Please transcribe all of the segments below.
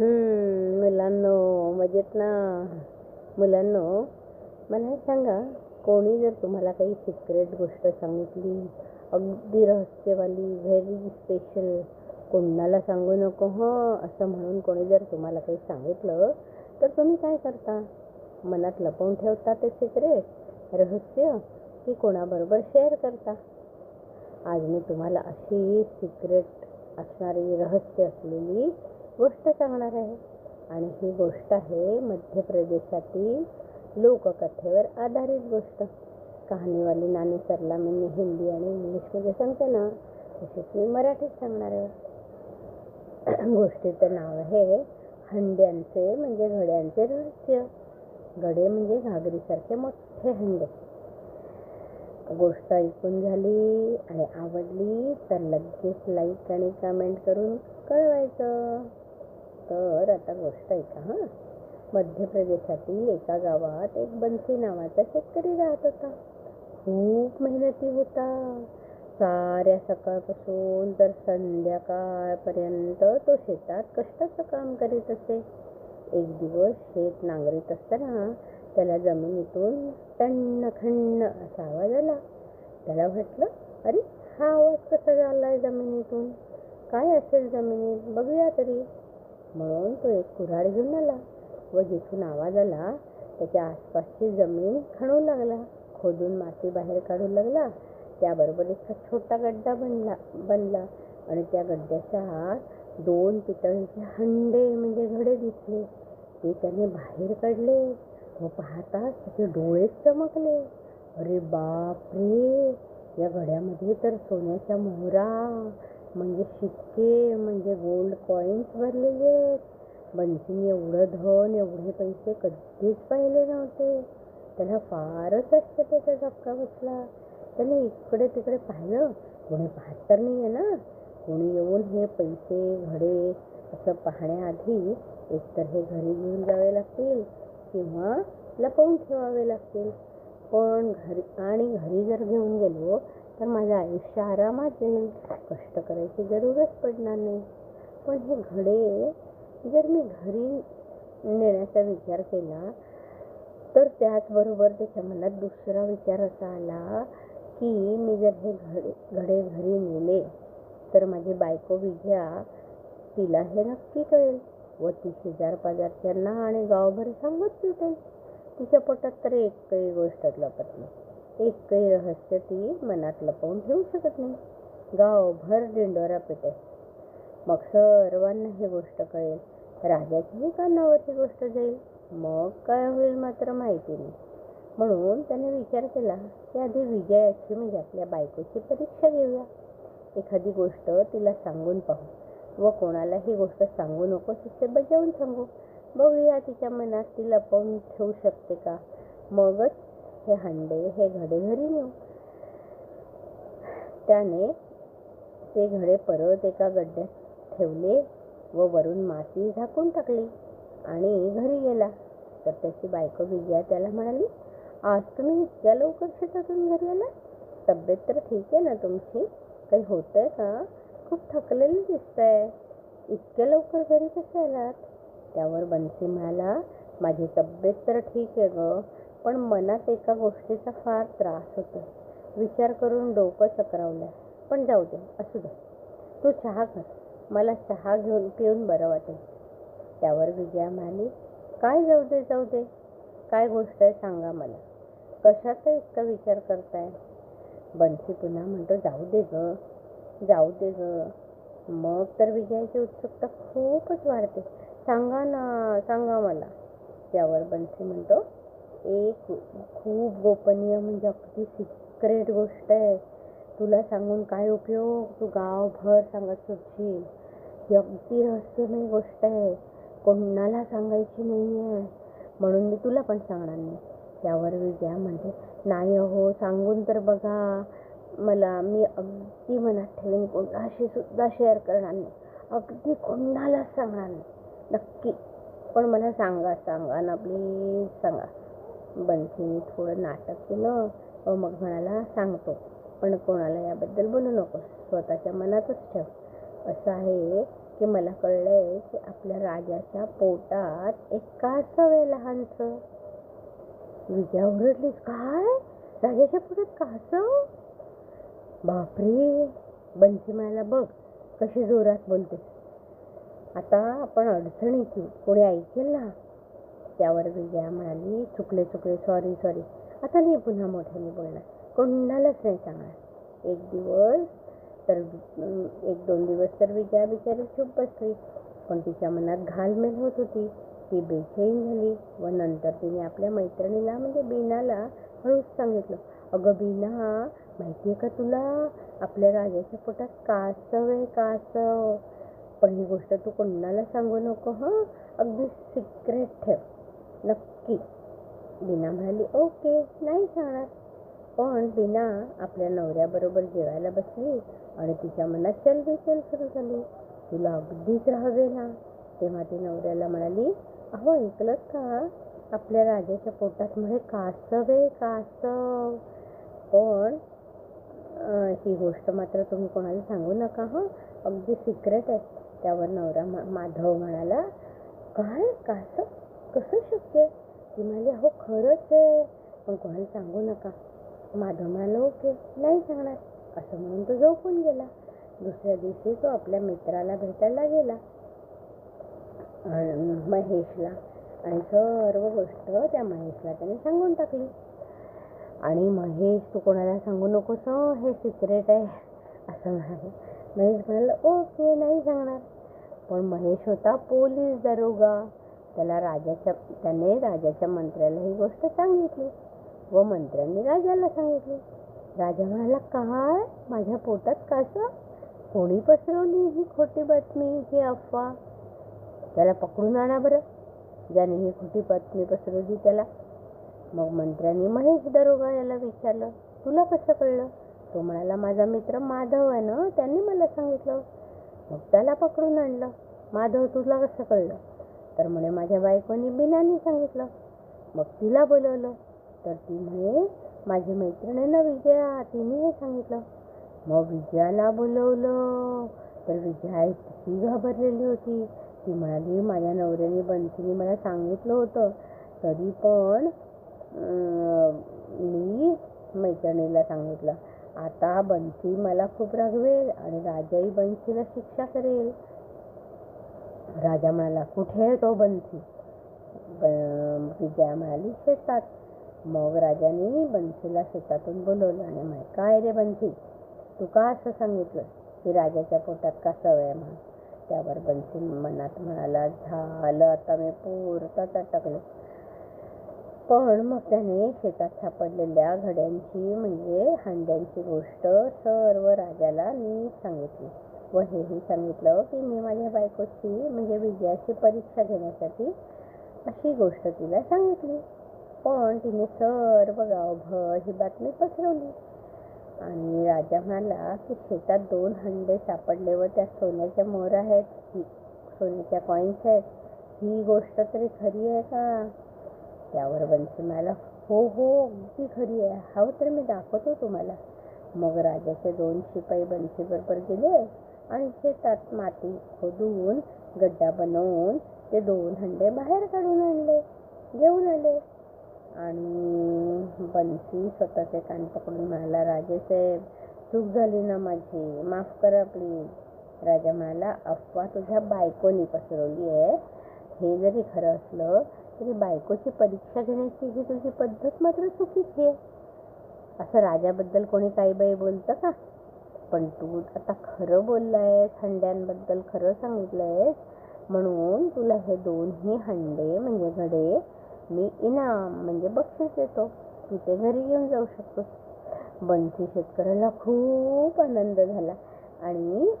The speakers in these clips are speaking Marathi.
मुलांनो मजेत ना? मुलांनो मला हे सांगा कोणी जर तुम्हाला काही सिक्रेट गोष्ट सांगितली अगदी रहस्यवाली व्हेरी स्पेशल कोणाला सांगू नको हं असं म्हणून कोणी जर तुम्हाला काही सांगितलं तर तुम्ही काय करता? मनात लपवून ठेवता ते सिक्रेट रहस्य की कोणाबरोबर शेअर करता? आज मी तुम्हाला अशी सिक्रेट असणारी रहस्य असलेली गोष्ट सांगणार आहे. आणि ही गोष्ट आहे मध्य प्रदेशातील लोककथेवर आधारित गोष्ट. कहाणीवाली नानी सरला मी हिंदी आणि इंग्लिशमध्ये सांगते ना तसेच मी मराठीत सांगणार आहे. गोष्टीचं नाव आहे हंड्यांचे म्हणजे घड्यांचे रहस्य गडे म्हणजे घागरीसारखे मोठे हंडे. गोष्ट ऐकून झाली आणि आवडली तर लगेच लाईक आणि कमेंट करून कळवायचं. तर आता गोष्ट ऐका हां? मध्य प्रदेशातील एका गावात एक बन्सी नावाचा शेतकरी राहत होता. खूप मेहनती होता. साऱ्या सकाळपासून तर संध्याकाळपर्यंत तो शेतात कष्टाचं काम करीत असे. एक दिवस शेत नांगरीत असताना त्याला जमिनीतून टण्ण खण्ण असा आवाज आला. त्याला वाटलं अरे हा आवाज कसा झाला आहे जमिनीतून? काय असेल जमिनीत? बघूया तरी. म्हणून तो एक कुऱ्हाड घेऊन आला व जिथून आवाज आला त्याच्या आसपासची जमीन खणू लागला खोदून माती बाहेर काढू लागला त्याबरोबर एक छोटा गड्डा बनला बनला आणि त्या गड्ड्याच्या आत दोन पितळीचे हंडे म्हणजे घडे दिसले ते त्याने बाहेर काढले व पाहताच त्याचे डोळेच चमकले. अरे बापरे! या घड्यामध्ये तर सोन्याच्या मोहरा म्हणजे शिक्के म्हणजे गोल्ड कॉईन्स भरलेले आहेत. बन्सीने एवढं धन एवढे पैसे कधीच पाहिले नव्हते. त्याला फारच आश्चर्याचा धक्का बसला. त्याने इकडे तिकडे पाहिलं कोणी पाहत तर नाही आहे ना. कोणी येऊन हे पैसे घडे असं पाहण्याआधी एकतर हे घरी घेऊन जावे लागतील किंवा लपवून ठेवावे लागतील. पण घरी आणि घरी जर घेऊन गेलो तर माझं आयुष्य आरामात जाईल कष्ट करायची जरूरच पडणार नाही. पण हे घडे जर मी घरी नेण्याचा विचार केला तर त्याचबरोबर त्याच्या मनात दुसरा विचार असा आला की मी जर हे घडे घडे घरी नेले तर माझी बायको विजया तिला हे नक्की कळेल. व ती शेजार पाजारच्यांना आणि गावभर सांगत सुटेल. तिच्या पोटात तर एकही गोष्ट लपत नाही. एकही रहस्य ती मनात लपवून ठेवू शकत नाही. गावभर दिंडोरा पेटे. मग सर्वांना ही गोष्ट कळेल. राजाच्याही कानावर ही गोष्ट जाईल? मग काय होईल मात्र माहिती नाही. म्हणून त्याने विचार केला की आधी विजयाची म्हणजे आपल्या बायकोची परीक्षा घेऊया. एखादी गोष्ट तिला सांगून पाहू. व कोणाला ही गोष्ट सांगू नकोस असे बजावून सांगू. बघूया तिच्या मनात ती लपवून ठेवू शकते का? मगच हे हंडे हे घडे घरी नेऊ. त्याने ते घडे परत एका गड्ड्यात ठेवले व वरून माती झाकून टाकली आणि घरी गेला. तर त्याची बायको विजया त्याला म्हणाली आज तुम्ही इतक्या लवकर शेतातून घरी आला तब्येत तर ठीक आहे ना तुमची? काही होतंय का? खूप थकलेली दिसतंय. इतक्या लवकर घरी कसे आलात? त्यावर बन्सी म्हणाला माझी तब्येत तर ठीक आहे ग पण मनात एका गोष्टीचा फार त्रास होतो. विचार करून डोकं चक्रावलं. पण जाऊ दे असू दे. तू चहा कर. मला चहा घेऊन पिऊन बरं वाटेल. त्यावर विजया म्हणाली काय जाऊ दे जाऊ दे. काय गोष्ट आहे सांगा मला. कशाचा इतका विचार करताय? बन्सी पुन्हा म्हणतो जाऊ दे ग. जाऊ दे ग. मग तर विजयाची उत्सुकता खूपच वाढते. सांगा ना सांगा मला. त्यावर बन्सी म्हणतो एक खूप गोपनीय म्हणजे अगदी सिक्रेट गोष्ट आहे. तुला सांगून काय उपयोग? तू गावभर सांगत सुटशील. ही अगदी रहस्यमय गोष्ट आहे. कोणाला सांगायची नाही आहे म्हणून मी तुला पण सांगणार नाही. त्यावर विजया म्हणते नाही हो सांगून तर बघा. मला मी अगदी मनात ठेवीन कोणाशी सुद्धा शेअर करणार नाही. अगदी कोणालाच सांगणार नाही. नक्की. पण मला सांगा सांगा ना प्लीज सांगा. बन्सीने थोडं नाटक केलं व मग म्हणाला सांगतो. पण कोणाला याबद्दल बोलू नको स्वतःच्या मनातच ठेव. असं आहे की मला कळलंय की आपल्या राजाच्या पोटात एक कासव आहे लहानसं. विजया ओरडलीस काय? राजाच्या पोटात कासव बापरे! बंसी म्हणाला बघ कशी जोरात बोलते आता आपण अडचणीत येऊ. कोणी ऐकेल ना? त्यावर विजया म्हणाली चुकले चुकले. सॉरी सॉरी आता नाही पुन्हा मोठ्याने बोलणार. कोणालाच नाही सांगणार. एक दिवस तर एक दोन दिवस तर विजया बिचारी चूप बसली. पण तिच्या मनात घालमेल होत होती. ती बेचैन झाली व नंतर तिने आपल्या मैत्रिणीला म्हणजे बीनाला हळूच सांगितलं. अगं बीना माहिती आहे का तुला? आपल्या राजाच्या पोटात कासव आहे कासव. पण ही गोष्ट तू कोणाला सांगू नको हं? अगदी सिक्रेट ठेव. नक्की. बीना म्हणाली ओके नाही सांगणार पण बीना आपल्या नवऱ्याबरोबर जेवायला बसली आणि तिच्या मनात चल बेचल सुरू झाली. तिला अगदीच राहावे ना तेव्हा ती नवऱ्याला म्हणाली अहो ऐकलं का? आपल्या राजाच्या पोटात म्हणे कासव आहे कासव. पण ही गोष्ट मात्र तुम्ही कोणाला सांगू नका हं. अगदी सिक्रेट आहे. त्यावर नवरा मा- माधव म्हणाला काय? कासव? कसं शक्य? ती म्हणाली अहो खरंच आहे. पण कोणाला सांगू नका. माधव म्हणाला ओके. नाही सांगणार. असं म्हणून तो झोपून गेला. दुसऱ्या दिवशी तो आपल्या मित्राला भेटायला गेला. महेशला. आणि सर्व गोष्ट त्या महेशला त्याने सांगून टाकली. आणि महेश तू कोणाला सांगू नकोस हे? सिक्रेट आहे. असं म्हणाले. महेश म्हणाला ओके नाही सांगणार. पण महेश होता पोलीस दरोगा. त्याला राजाच्या त्याने राजाच्या मंत्र्याला ही गोष्ट सांगितली. व मंत्र्यांनी राजाला सांगितली राजा म्हणाला काय? माझ्या पोटात कसं? कोणी पसरवली ही खोटी बातमी ही अफवा? त्याला पकडून आणा बरं. ज्याने ही खोटी बातमी पसरवली त्याला. मग मंत्र्यांनी महेश दरोगा याला विचारलं तुला कसं कळलं? तो म्हणाला माझा मित्र माधव आहे ना त्यांनी मला सांगितलं. मग त्याला पकडून आणलं. माधव तुला कसं कळलं? तर म्हणे माझ्या बायकोनी बिनानी सांगितलं. मग तिला बोलवलं. तर ती म्हणे माझी मैत्रिणी ना विजया तिने हे सांगितलं. मग विजयाला बोलवलं. तर विजया इतकी घाबरलेली होती. ती म्हणाली माझ्या नवऱ्याने बंसीने मला सांगितलं होतं. तरी पण मी मैत्रिणीला सांगितलं. आता बंसी मला खूप रागवेल आणि राजाही बंसीला शिक्षा करेल. राजा म्हणाला कुठे आहे तो बंसी? ब- विजया म्हणाली शेतात. मग राजाने बन्सीला शेतातून बोलवलं आणि म्हणे काय रे बनसी तू का असं सांगितलं की राजाच्या पोटात कासव आहे म्हणून त्यावर बन्सी मनात म्हणाला झालं आता मी पुरताच अटकलो. पण मग त्याने शेतात सापडलेल्या घड्यांची म्हणजे हांड्यांची गोष्ट सर्व राजाला नीट सांगितली. व हेही सांगितलं. की मी माझ्या बायकोची म्हणजे विजयाची परीक्षा घेण्यासाठी अशी गोष्ट तिला सांगितली. पण तिने सर्व गावभर ही बातमी पसरवली. आणि राजा म्हणाला की शेतात दोन हंडे सापडले व त्या सोन्याच्या मोहर आहेत ही सोन्याच्या कॉईन्स आहेत. ही गोष्ट तरी खरी आहे का? त्यावर बन्सी म्हणाला हो हो अगदी खरी आहे. हो तर मी दाखवतो तुम्हाला. मग राजाचे दोन शिपाई बन्सीबरोबर गेले. आणि शेतात माती खोदून गड्डा बनवून ते दोन हंडे बाहेर काढून आणले घेऊन आले. आणि बन्सी स्वतःचे कान पकडून म्हणाला राजेसाहेब चूक झाली ना माझी. माफ करा प्लीज राजा म्हणाला अफवा तुझ्या बायकोनी पसरवली आहे. हे जरी खरं असलं तरी बायकोची परीक्षा घेण्याची ही तुझी पद्धत मात्र चुकीची आहे. असं राजाबद्दल कोणी काही बाई बोलतं का? पण तू आता खरं बोललायस हंड्यांबद्दल खरं सांगितलंयस म्हणून तुला हे दोन्ही हंडे म्हणजे घडे मी इनाम म्हणजे बक्षीस देतो. तू ते घरी घेऊन जाऊ शकतोस बन्सी शेतकऱ्याला खूप आनंद झाला. आणि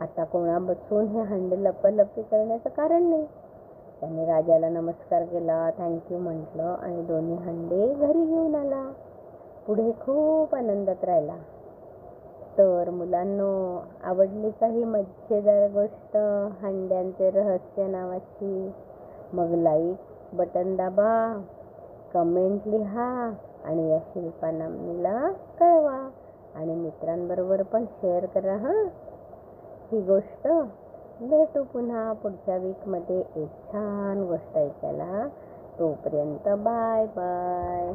आता कोणा बसून हे हंडे लपलपी करण्याचं कारण नाही. त्याने राजाला नमस्कार केला थँक्यू म्हटलं आणि दोन्ही हंडे घरी घेऊन आला. पुढे खूप आनंदात राहिला. तर मुलांनो आवडली का ही मजेदार गोष्ट हंड्यांचे रहस्य नावाची. मग लाईक बटन दाबा कमेंट लिहा आणि या शिल्पांना नामनीला कळवा. आणि मित्रांबरोबर पण शेअर करा हां. ही गोष्ट. भेटू पुन्हा पुढच्या वीकमध्ये एक छान गोष्ट ऐकायला. तोपर्यंत बाय बाय